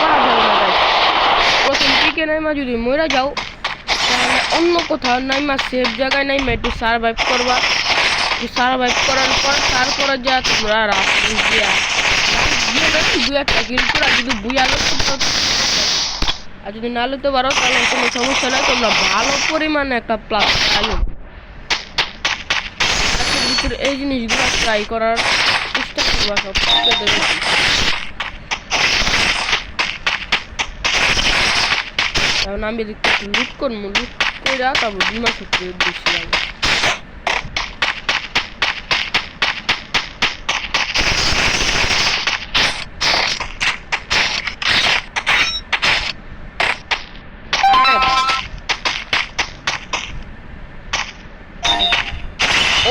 করা যাবে না ভাই প্রথম পিকে নাইমা যদি মরে যাও অন্য কোথাও নাইমা সেফ জায়গায় নাইমা একটু সার্ভাইভ করবা। একটু সার্ভাইভ করার পর, তারপরে যা তোমরা রাস্তা দিয়া দু একটা যদি বুয়া আর যদি না লইতে পারো, তাহলে কোনো সমস্যা তোমরা ভালো পরিমাণে একটা প্লাস এই জিনিসগুলো ট্রাই করার চেষ্টা করব সব আমি লুট করব লুট তারপর বিমা শক্তি বেশি লাগে।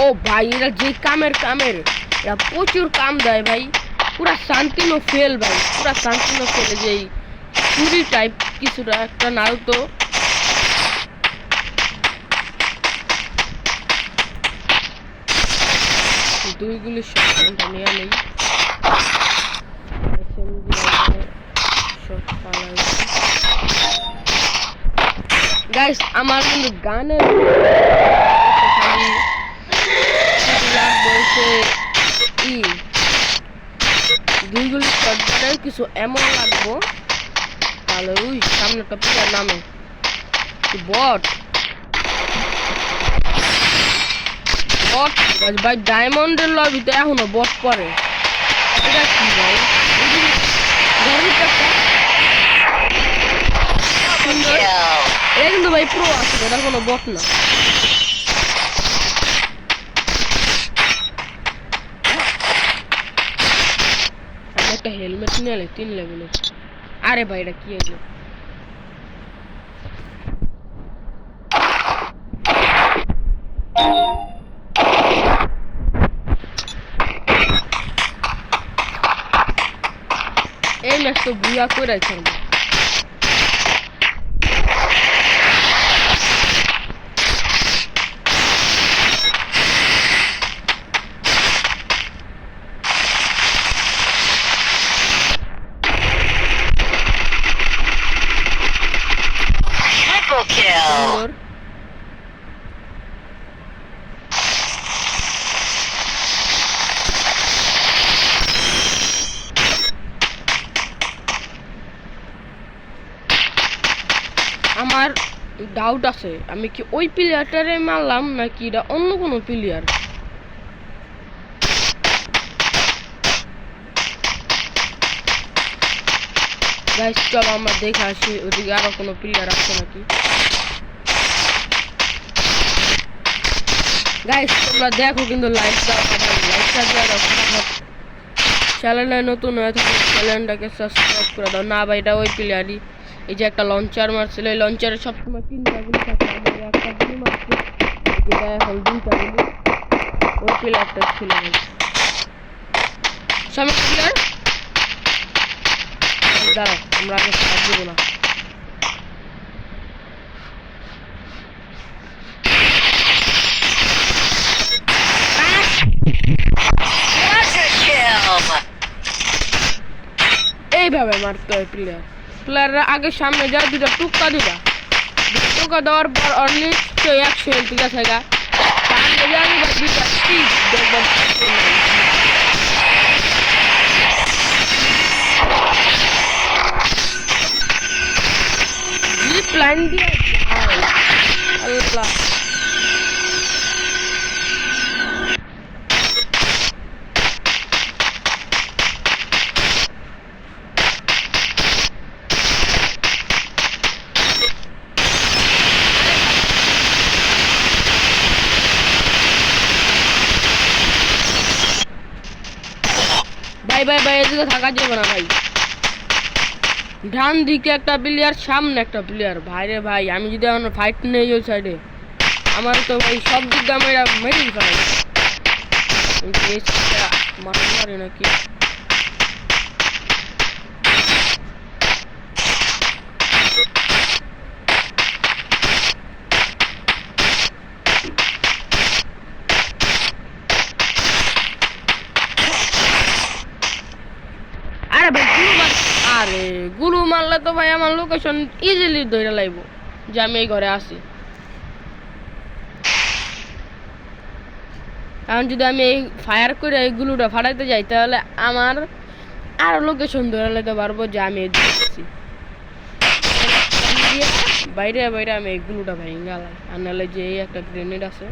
ও ভাই, এরা যে কামের কামের, এরা প্রচুর কাম দেয় ভাই। পুরা শান্তিনো ফেল ভাই, পুরা শান্তিনো ফেল যেই চুরি টাইপ কিছুটা, একটা নারুতো দুইগুলি শটটা নিয়ে নেই। গাইস আমার কিন্তু গানের লাগবে ই। দুইগুলি শটগানের কিছু এমন লাগবো। তাহলে ওই সামনে একটা নামে। বট? ভাই ডায়মন্ডের লবিতে এখনও পরে ভাই? প্রো আছে, এটা কোনো বট না। একটা হেলমেট নিয়ে তিন লেভেলের আরে ভাই, এটা কি হলো এই ম্যাচ তো বুয়া করে আছে আমার Triple kill! সুন্দর আমার ডাউট আছে। আমি কি ওই প্লেয়ারটারে মারলাম নাকি এটা অন্য কোনো প্লেয়ার গাইস চলো আমরা দেখে আসি, ওদিকে আরও কোনো প্লেয়ার আছে নাকি? গাইস তোমরা দেখো কিন্তু লাইক দাও লাইকটা দাও চ্যানেলে নতুন হয়ে থাকে চ্যানেলটাকে সাবস্ক্রাইব করে দাও। না ভাই, এটা ওই প্লেয়ারই এই যে একটা লঞ্চার মারছিল এই লঞ্চারে সবসময় তিনটা গুলি থাকে আমার একটা গুলি মারছে যেটা এখন দুইটা গুলি। প্লেয়ারটা ছিল সামনে প্লেয়ার দাঁড়াও আমরা আগে সাহায্য দেবো না। এইভাবে মারতে হয় প্লেয়ার প্লেয়াররা আগে সামনে যায় দুটো টুকা দিবা টুকা দেওয়ার পর অনিশ্চয় একশো লেগে আমি বা দুইটা প্ল্যান দিয়ে আল্লাহ। ভাই ভাই ভাই এদিকে থাকা যাবে না ভাই। ডান দিকে একটা প্লেয়ার সামনে একটা প্লেয়ার ভাই রে ভাই, আমি যদি এখন ফাইট নেই ওই সাইডে আমার তো ভাই সব দিক দিয়ে মেরেই সাইডটা মারতে পারি নাকি? আরে ভাই, গুলু মারলে তো ভাই আমার লোকেশন ইজিলি ধরে লাইব, যে আমি এই ঘরে আসি এখন যদি আমি এই ফায়ার করে এই গুলুটা ফাটাইতে যাই, তাহলে আমার আর লোকেশন ধরে লাইতে পারব যে আমি আছি। বাইরে বাইরে আমি এই গুলুটা ভেঙে গেলাম আর নাহলে যে এই একটা গ্রেনেড আছে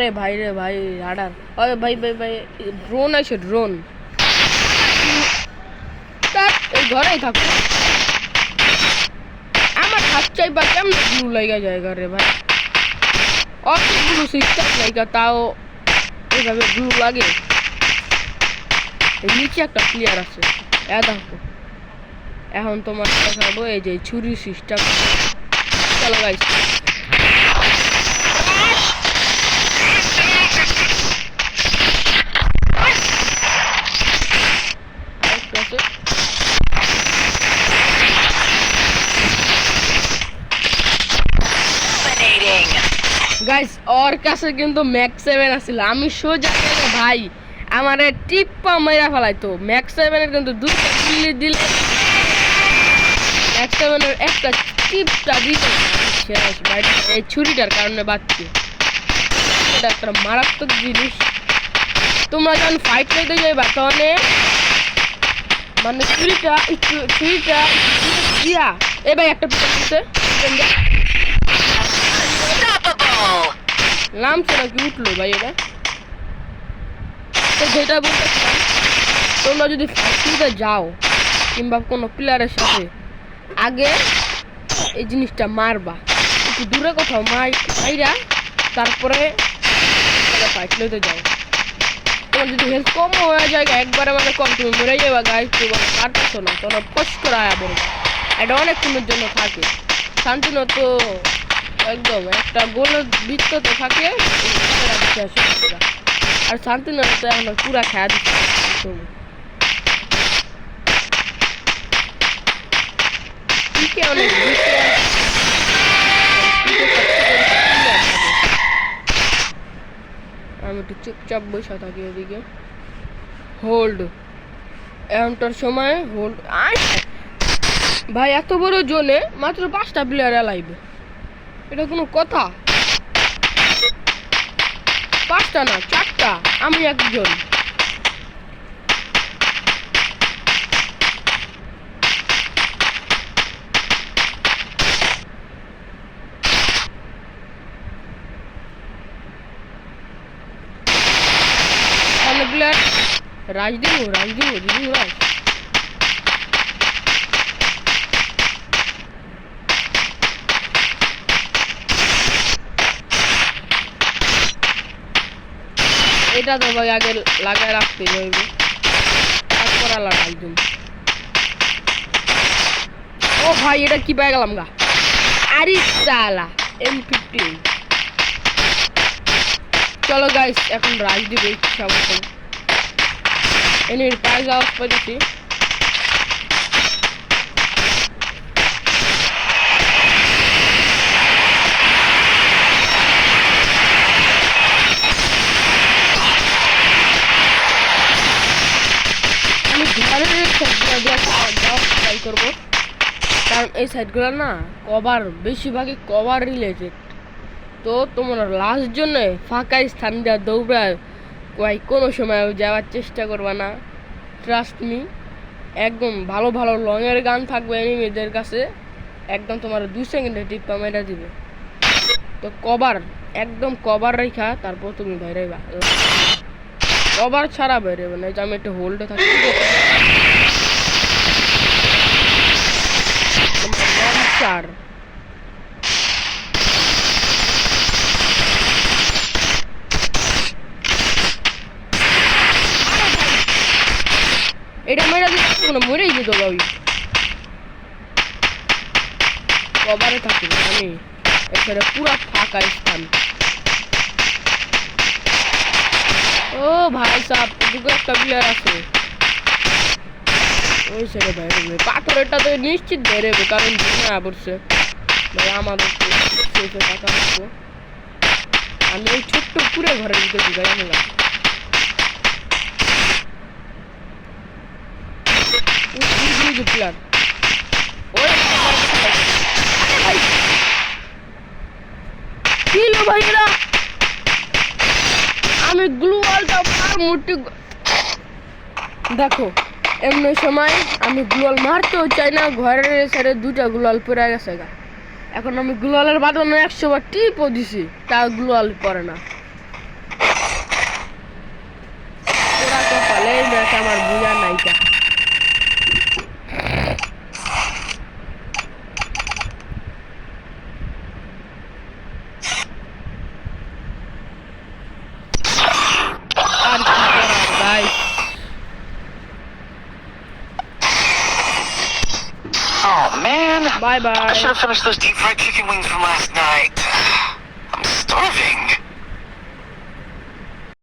আরে ভাই রে ভাই, রাডার। ওই ভাই ভাই ভাই ড্রোন আছে ড্রোন এই ঘরেই থাকো। আমার হাত চাইবা কেমন ব্লু লাগা যায় ঘরে ভাই? অতগুলো সিস্টেম লাইগা তাও এইভাবে ব্লু লাগে। নিচে একটা প্লেয়ার আছে। এ দেখো। এখন তোমার দেখাবো এই যে ছুরি সিস্টেম চলো গাইস ওর কাছে কিন্তু ম্যাক্স সেভেন আছিল। আমি সোজা গেলে ভাই, আমারে টিপ্পা মেরা ফেলাইতো। ম্যাক্স সেভেনের কিন্তু দিলে ম্যাক্স সেভেনের একটা টিপটা ভাই, এই ছুরিটার কারণে বাচ্চি এটা একটা মারাত্মক জিনিস। তোমরা যখন ফাইট করতে যাইবা, তখন মানে ছুরিটা ছুরিটা দিয়া এ ভাই, একটা পিছন. উঠল ভাই এটা? তো যেটা বলতেছিলাম, তোমরা যদি যাও কিংবা কোনো প্লেয়ারের সাথে, আগে এই জিনিসটা মারবা। একটু দূরে কোথাও মাই মাইরা তারপরে ফাইট লইতে যাও। তোমার যদি হেলথ কম হয়ে যায় একবারে মানে কম, তুমি মরে যাবা গাছ তোমার পারতেছো না, তোমরা করে আয়া পড়বে। এটা অনেকক্ষণের জন্য থাকে। শান্তিনো তো একদম, একটা গোলের থাকে। শেষ হয়ে যায়। আর শান্তিনগর তো এখন পুরা খেয়া দিচ্ছে থাকে। আমি একটু চুপচাপ বসে থাকি ওদিকে হোল্ড এমনটার সময় হোল্ড ভাই, এত বড় জোনে মাত্র পাঁচটা প্লেয়ার লাইবে এটা কোনো কথা? পাঁচটা না চারটা? আমি একজন। রাজ দিব দিব রাজ। এটা তো ভাই আগে লাগায় রাখতে হইবে। তারপর ও ভাই, এটা কি পেয়ে গেলাম গা? আরে সালা এম ফিফটিন চলো গাইস এখন রাজ দিব ইচ্ছা মতো এনে পায়ে যাওয়া পাইছি সাইডগুলো দিয়ে যাওয়ার ট্রাই করব কারণ এই সাইডগুলো না কভার বেশিরভাগই কভার রিলেটেড তো তোমরা লাস্ট জন্য ফাঁকা স্থান যা দৌড়ায়, কয় কোনো সময় যাওয়ার চেষ্টা করবা না। ট্রাস্ট মি একদম ভালো ভালো লংয়ের গান থাকবে এনিমিদের কাছে, একদম তোমার দুই সেকেন্ডে টিপা মেটা দিবে। তো কভার একদম কভার রেখা, তারপর তুমি বেরোবা। কভার ছাড়া বেরোবে না, এই যে আমি একটা হোল্ডে থাকি চার এটা মেরা দিতে কোনো মরেই যেত আমি। এখানে পুরো ফাঁকা স্থান। ও ভাই সাহ এদিকে একটা প্লেয়ার আছে। ওই সাইডে বেরোবে পাথরেরটা তো নিশ্চিত বেরোবে কারণ না পড়ছে ভাই আমাদের টাকা রাখব আমি ওই ছোট্ট পুরে ঘরের ভিতরে ভাইরা আমি মুটি দেখো এমনি সময় আমি গুলাল মারতেও চাই না, ঘরের সাইডে দুটা গুলাল পরে গেছে গা। এখন আমি গুলালের বাদনে একশো বার টিপও দিছি, তা গুলাল পরে না। ওরা আমার বুঝা নাইকা Bye bye. I should have finished those deep fried chicken wings from last night. I'm starving.